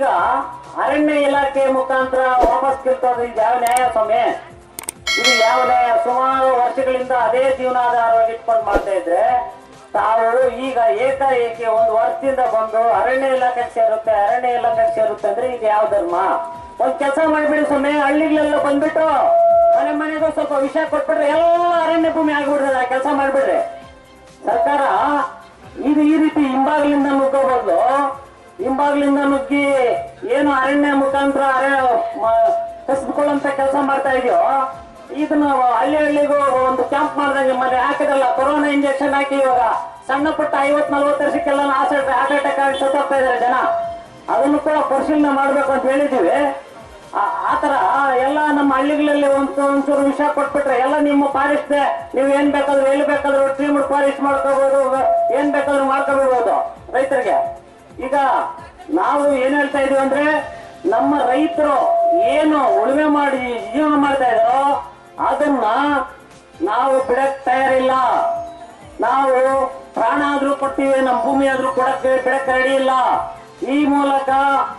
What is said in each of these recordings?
ಅರಣ್ಯ ಇಲಾಖೆ ಮುಖಾಂತರ ವಾಪಸ್ ಕಿರ್ತೋದು ಇದು ಯಾವ ನ್ಯಾಯ ಸ್ವಾಮಿ? ಇದು ಯಾವ ನ್ಯಾಯ? ಸುಮಾರು ವರ್ಷಗಳಿಂದ ಅದೇ ಜೀವನಾಧಾರವಾಗಿ ಇಟ್ಕೊಂಡು ಮಾಡ್ತಾ ಇದ್ರೆ ತಾವು ಈಗ ಏಕಾಏಕಿ ಒಂದು ವರ್ಷದಿಂದ ಬಂದು ಅರಣ್ಯ ಇಲಾಖೆ ಸೇರುತ್ತೆ, ಅರಣ್ಯ ಇಲಾಖೆ ಸೇರುತ್ತೆ ಅಂದ್ರೆ ಇದು ಯಾವ ಧರ್ಮ? ಒಂದ್ ಕೆಲಸ ಮಾಡಿಬಿಡಿ ಸ್ವಾಮಿ, ಹಳ್ಳಿಗಳೆಲ್ಲ ಬಂದ್ಬಿಟ್ಟು ಮನೆ ಮನೆಗೂ ಸ್ವಲ್ಪ ವಿಷಯ ಕೊಟ್ಬಿಟ್ರೆ ಎಲ್ಲ ಅರಣ್ಯ ಭೂಮಿ ಆಗ್ಬಿಡ್ರಿ ಕೆಲಸ ಮಾಡ್ಬಿಡ್ರಿ. ಸರ್ಕಾರ ಇದು ಈ ರೀತಿ ಹಿಂಬಾಗಿಲಿಂದ ನುಗ್ಗೋ ಹಿಂಬಾಗ್ಲಿಂದ ನುಗ್ಗಿ ಏನು ಅರಣ್ಯ ಮುಖಾಂತರ ಅರಣ್ಯ ಕಸಿದುಕೊಳ್ಳುವಂತ ಕೆಲಸ ಮಾಡ್ತಾ ಇದೆಯೋ, ಇದನ್ನ ಹಳ್ಳಿ ಹಳ್ಳಿಗೂ ಒಂದು ಕ್ಯಾಂಪ್ ಮಾಡಿದಂಗೆ ಮನೆ ಹಾಕಿದಲ್ಲ ಕೊರೋನಾ ಇಂಜೆಕ್ಷನ್ ಹಾಕಿ ಇವಾಗ ಸಣ್ಣ ಪುಟ್ಟ ಐವತ್, ನಲ್ವತ್ತು ವರ್ಷಕ್ಕೆಲ್ಲ ಹಾರ್ಟ್ ಅಟ್ಯಾಕ್ ಆಗಿ ಸತ್ತೋಗ್ತಾ ಇದಾರೆ ಜನ. ಅದನ್ನು ಕೂಡ ಪರಿಶೀಲನೆ ಮಾಡ್ಬೇಕು ಅಂತ ಹೇಳಿದೀವಿ ಆತರ ಎಲ್ಲ ನಮ್ಮ ಹಳ್ಳಿಗಳಲ್ಲಿ ಒಂದು, ಒಂಚೂರು ವಿಷಯ ಕೊಟ್ಬಿಟ್ರೆ ಎಲ್ಲ ನಿಮ್ಮ ಫಾರೆಸ್ಟ್ ನೀವು ಏನ್ ಬೇಕಾದ್ರೂ ಎಲ್ಲಿ ಬೇಕಾದ್ರೂ ಟ್ರೀಮ್ ಫಾರೆಸ್ಟ್ ಮಾಡ್ಕೋಬಹುದು ಏನ್ ಬೇಕಾದ್ರೂ ಮಾಡ್ಕೋಬಹುದು ರೈತರಿಗೆ. ಈಗ ನಾವು ಏನ್ ಹೇಳ್ತಾ ಇದೀವಿ ಅಂದ್ರೆ, ನಮ್ಮ ರೈತರು ಏನು ಉಳುಮೆ ಮಾಡಿ ಜೀವನ ಮಾಡ್ತಾ ಇದಾರೋ ಅದನ್ನ ನಾವು ಬಿಡಕ್ ತಯಾರಿಲ್ಲ. ನಾವು ಪ್ರಾಣ ಆದ್ರೂ ಕೊಡ್ತೀವಿ, ನಮ್ಮ ಭೂಮಿ ಆದ್ರೂ ಕೊಡಕ್ ಬಿಡಕ್ ರೆಡಿ ಇಲ್ಲ. ಈ ಮೂಲಕ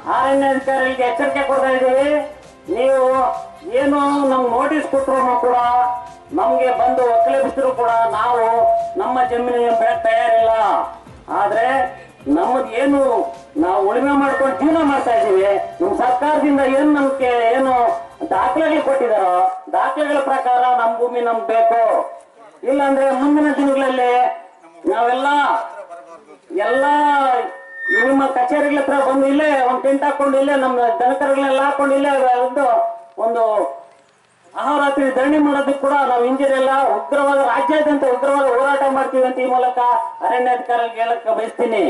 ಅರಣ್ಯಾಧಿಕಾರಿಗಳಿಗೆ ಎಚ್ಚರಿಕೆ ಕೊಡ್ತಾ ಇದ್ದೀವಿ ನೀವು ಏನು ನಮ್ಗೆ ನೋಟಿಸ್ ಕೊಟ್ಟರು ಕೂಡ, ನಮ್ಗೆ ಬಂದು ಒಕ್ಕಲೆಬಿಸಿದ್ರು ಕೂಡ ನಾವು ನಮ್ಮ ಜಮೀನಿಗೆ ಬಿಡಕ್ ತಯಾರಿಲ್ಲ. ಆದ್ರೆ ನಮಗೇನು ನಾವು ಉಳಿಮೆ ಮಾಡ್ಕೊಂಡು ಜೀವನ ಮಾಡ್ತಾ ಇದ್ದೀವಿ. ನಮ್ಮ ಸರ್ಕಾರದಿಂದ ಏನು ನಮ್ಗೆ ಏನು ದಾಖಲೆಗಳು ಕೊಟ್ಟಿದಾರೋ, ದಾಖಲೆಗಳ ಪ್ರಕಾರ ನಮ್ಮ ಭೂಮಿ ನಮ್ಗೆ ಬೇಕು. ಇಲ್ಲಾಂದ್ರೆ ಮುಂದಿನ ದಿನಗಳಲ್ಲಿ ನಾವೆಲ್ಲ ಎಲ್ಲ ನಿಮ್ಮ ಕಚೇರಿಗಳ ಹತ್ರ ಬಂದು ಇಲ್ಲೇ ಒಂದು ಟೆಂಟ್ ಹಾಕೊಂಡು ಇಲ್ಲೇ ನಮ್ಮ ದನಕರಗಳನ್ನೆಲ್ಲ ಹಾಕೊಂಡು ಇಲ್ಲೇ ಒಂದು ಒಂದು ಅಹೋರಾತ್ರಿ ಧರಣಿ ಮಾಡೋದಕ್ಕೆ ಕೂಡ ನಾವು ಇಂಜಿನೆಲ್ಲ ಉಗ್ರವಾದ ರಾಜ್ಯಾದ್ಯಂತ ಉಗ್ರವಾದ ಹೋರಾಟ ಮಾಡ್ತೀವಿ ಅಂತ ಈ ಮೂಲಕ ಅರಣ್ಯಾಧಿಕಾರಿಗೆ ಹೇಳಕ್ಕೆ ಬಯಸ್ತೀನಿ.